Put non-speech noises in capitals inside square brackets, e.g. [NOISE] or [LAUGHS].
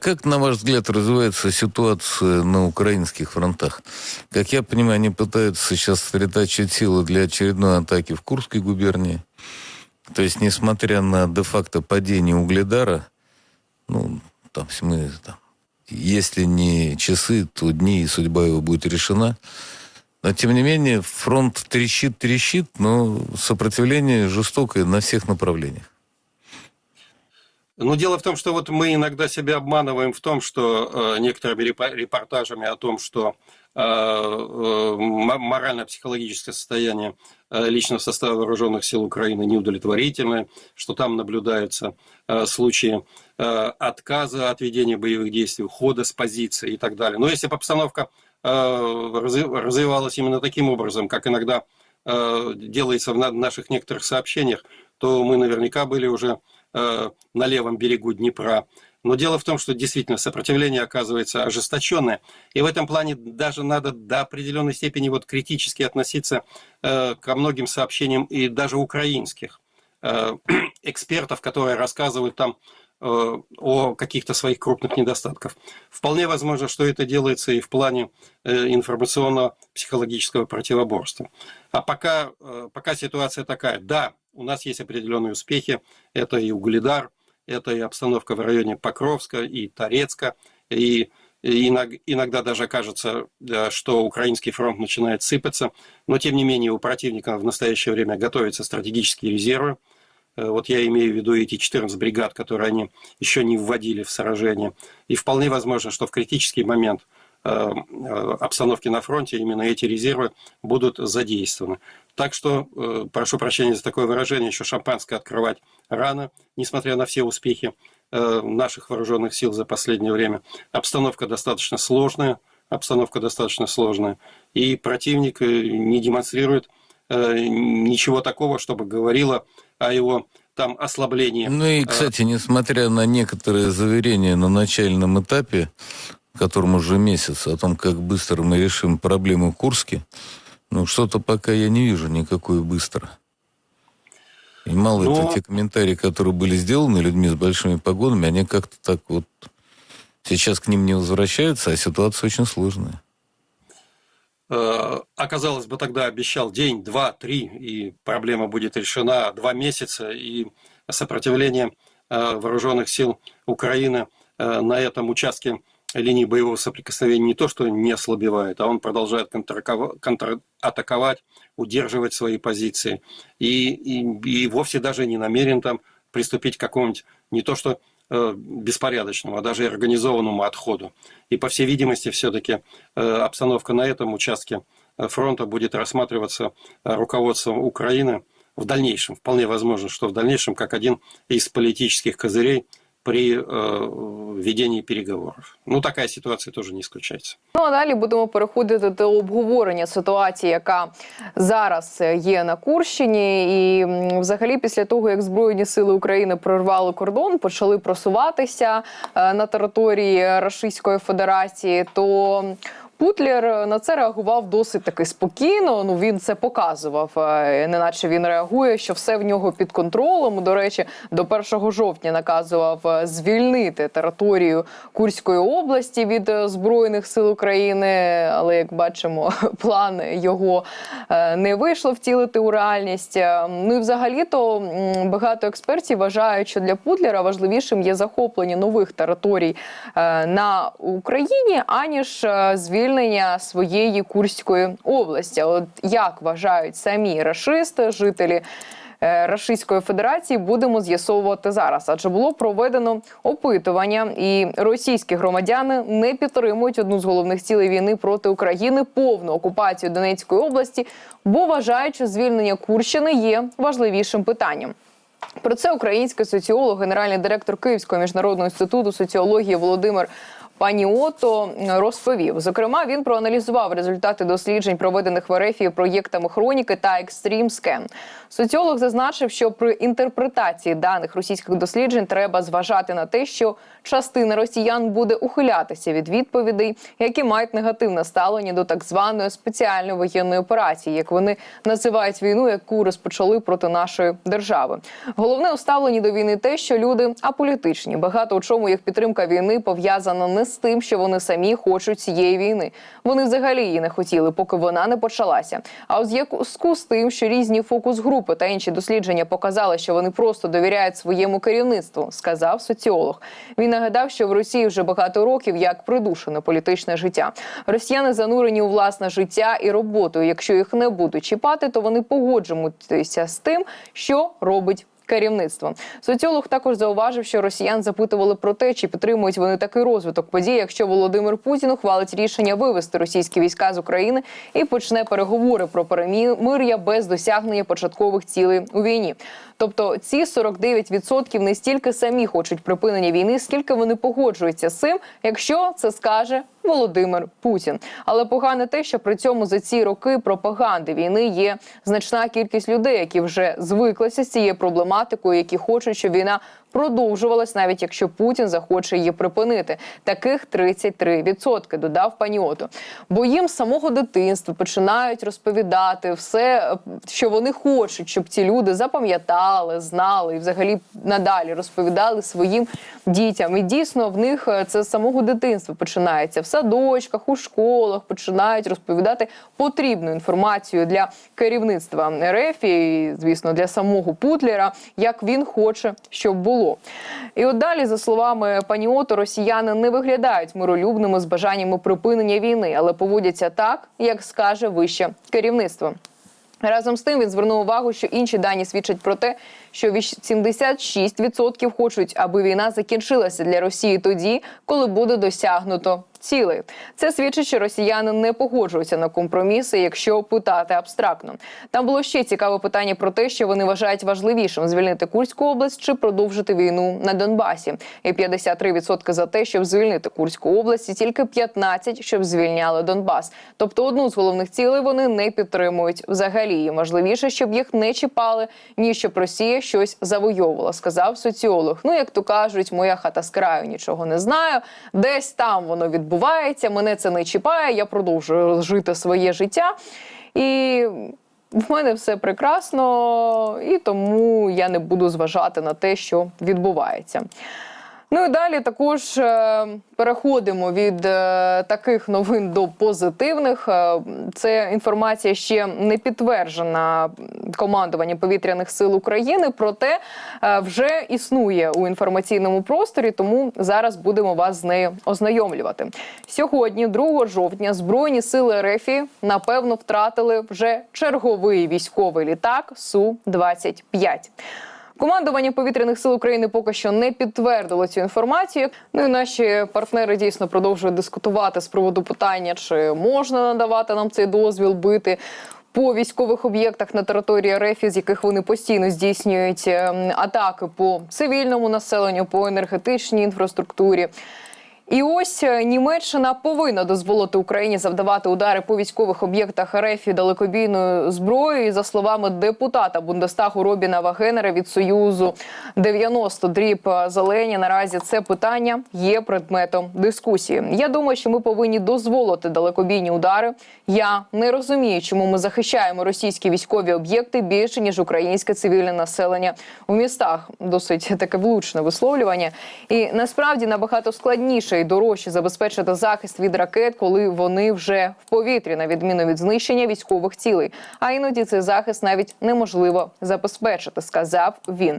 Как, на ваш взгляд, развивается ситуация на украинских фронтах? Как я понимаю, они пытаются сейчас сосредоточить силы для очередной атаки в Курской губернии. То есть, несмотря на де-факто падение Угледара, ну, там, мы, там, если не часы, то дни, и судьба его будет решена. Но, тем не менее, фронт трещит, трещит, но сопротивление жестокое на всех направлениях. Ну, дело в том, что вот мы иногда себя обманываем в том, что э, некоторыми репо- репортажами о том, что э, э, мо- морально-психологическое состояние э, личного состава вооруженных сил Украины неудовлетворительное, что там наблюдаются э, случаи э, отказа от ведения боевых действий, ухода с позиции и так далее. Но если бы обстановка э, разви- развивалась именно таким образом, как иногда э, делается в на- наших некоторых сообщениях, то мы наверняка были уже э, на левом берегу Днепра. Но дело в том, что действительно сопротивление оказывается ожесточенное. И в этом плане даже надо до определенной степени вот критически относиться э, ко многим сообщениям и даже украинских э, [CLEARS THROAT] экспертов, которые рассказывают там о каких-то своих крупных недостатках. Вполне возможно, что это делается и в плане э, информационно-психологического противоборства. А пока, э, пока ситуация такая, да, у нас есть определенные успехи, это и Угледар, это и обстановка в районе Покровска, и Торецка, и и иног- иногда даже кажется, что украинский фронт начинает сыпаться, но тем не менее у противника в настоящее время готовятся стратегические резервы. Э, Вот я имею в виду эти 14 бригад, которые они еще не вводили в сражение. И вполне возможно, что в критический момент э, э, обстановки на фронте именно эти резервы будут задействованы. Так что, прошу прощения за такое выражение, еще шампанское открывать рано, несмотря на все успехи наших вооруженных сил за последнее время. Обстановка достаточно сложная, обстановка достаточно сложная, и противник не демонстрирует ничего такого, чтобы говорило о его там ослаблении. Ну и, кстати, несмотря на некоторые заверения на начальном этапе, которому уже месяц, о том, как быстро мы решим проблему в Курске, ну что-то пока я не вижу никакой быстро. И мало Ну- это те комментарии, которые были сделаны людьми с большими погонами, они как-то так вот сейчас к ним не возвращаются, а ситуация очень сложная. Э, оказалось бы, тогда обещал день, два, три, и проблема будет решена, два месяца, и сопротивление э, вооруженных сил Украины э, на этом участке линии боевого соприкосновения не то, что не ослабевает, а он продолжает контратакова- контратаковать, удерживать свои позиции, и, и, и вовсе даже не намерен там приступить к какому-нибудь не то что беспорядочному, а даже организованному отходу. И, по всей видимости, все-таки обстановка на этом участке фронта будет рассматриваться э, руководством Украины в дальнейшем. Вполне возможно, что в дальнейшем как один из политических козырей при э, ведении переговоров. Ну, такая ситуация тоже не исключается. Ну а далі будемо переходити до обговорення ситуації, яка зараз є на Курщині. І м, взагалі, після того як Збройні сили України прорвали кордон, почали просуватися е, на території Російської Федерації, то Путлер на це реагував досить таки спокійно. Ну він це показував, е, неначе він реагує, що все в нього під контролем. До речі, до 1 жовтня наказував е, звільнити територію Курської області від е, збройних сил України. Але як бачимо, [LAUGHS] план його е, не вийшло втілити у реальність. Е, Ну і взагалі-то багато експертів вважають, що для Путлера важливішим є захоплення нових територій е, на Україні, аніж е, звільнення своєї Курської області. От як вважають самі рашисти, жителі. е, Російської Федерації будемо з'ясовувати зараз, адже було проведено опитування, і російські громадяни не підтримують одну з головних цілей війни проти України повну окупацію Донецької області, бо вважають, що звільнення Курщини є важливішим питанням. Про це український соціолог, генеральний директор Київського міжнародного інституту соціології Володимир Паніото розповів. Зокрема, він проаналізував результати досліджень, проведених в РФ проєктами Хроніки та Екстрім Скен. Соціолог зазначив, що при інтерпретації даних російських досліджень треба зважати на те, що частина росіян буде ухилятися від відповідей, які мають негативне ставлення до так званої спеціальної воєнної операції, як вони називають війну, яку розпочали проти нашої держави. Головне у ставленні до війни те, що люди аполітичні. Багато у чому їх підтримка війни пов'язана не з тим, що вони самі хочуть цієї війни. Вони взагалі її не хотіли, поки вона не почалася. А у зв'язку з тим, що різні фокус-групи та інші дослідження показали, що вони просто довіряють своєму керівництву, сказав соціолог. Він нагадав, що в Росії вже багато років як придушено політичне життя. Росіяни занурені у власне життя і роботу. Якщо їх не будуть чіпати, то вони погоджуються з тим, що робить. Керівництво соціолог також зауважив, що росіян запитували про те, чи підтримують вони такий розвиток подій, якщо Володимир Путін ухвалить рішення вивести російські війська з України і почне переговори про перемир'я без досягнення початкових цілей у війні. Тобто ці 49% не стільки самі хочуть припинення війни, скільки вони погоджуються з цим, якщо це скаже Володимир Путін. Але погане те, що при цьому за ці роки пропаганди війни є значна кількість людей, які вже звиклися з цією проблематикою, які хочуть, щоб війна продовжувалась, навіть якщо Путін захоче її припинити. Таких 33%, додав пані Ото. Бо їм самого дитинства починають розповідати все, що вони хочуть, щоб ці люди запам'ятали, знали і взагалі надалі розповідали своїм дітям. І дійсно в них е, це з самого дитинства починається в садочках, у школах починають розповідати потрібну інформацію для керівництва РФ і, звісно, для самого Путлера, як він хоче, щоб було. І от далі, за словами пані Ото, росіяни не виглядають миролюбними з бажаннями припинення війни, але поводяться так, як скаже вище керівництво. Разом з тим він звернув увагу, що інші дані свідчать про те, що 76% хочуть, аби війна закінчилася для Росії тоді, коли буде досягнуто цілей. Це свідчить, що росіяни не погоджуються на компроміси, якщо питати абстрактно. Там було ще цікаве питання про те, що вони вважають важливішим звільнити Курську область чи продовжити війну на Донбасі. І 53% за те, щоб звільнити Курську область, і тільки 15% щоб звільняли Донбас. Тобто одну з головних цілей вони не підтримують взагалі. Їм важливіше, щоб їх не чіпали, ніж щоб Росія щось завойовувала, сказав соціолог. Ну як то кажуть, моя хата з краю нічого не знаю. Десь там воно відбувається. Мене це не чіпає. Я продовжую жити своє життя і. В мене все прекрасно, і тому я не буду зважати на те, що відбувається. Ну і далі також е, переходимо від е, таких новин до позитивних. Е, Це інформація ще не підтверджена командуванням повітряних сил України, проте вже існує у інформаційному просторі, тому зараз будемо вас з нею ознайомлювати. Сьогодні, 2 жовтня, збройні сили РФ напевно втратили вже черговий військовий літак су 25 Командування повітряних сил України поки що не підтвердило цю інформацію. Ну і наші партнери дійсно продовжують дискутувати з приводу питання, чи можна надавати нам цей дозвіл бити. По військових об'єктах на території РФ, з яких вони постійно здійснюють ем, атаки по цивільному населенню, по енергетичній інфраструктурі. І ось е, Німеччина повинна дозволити Україні завдавати удари по військових об'єктах РФ і далекобійною зброєю. За словами депутата Бундестагу Робіна Вагенера від Союзу 90 дріб зелені. Наразі це питання є предметом дискусії. Я думаю, що ми повинні дозволити далекобійні удари. Я не розумію, чому ми захищаємо російські військові об'єкти більше ніж українське цивільне населення у містах. Досить таке влучне висловлювання. І насправді набагато складніше і дорожче забезпечити захист від ракет, коли вони вже в повітрі, на відміну від знищення військових цілей. А іноді цей захист навіть неможливо забезпечити, сказав він.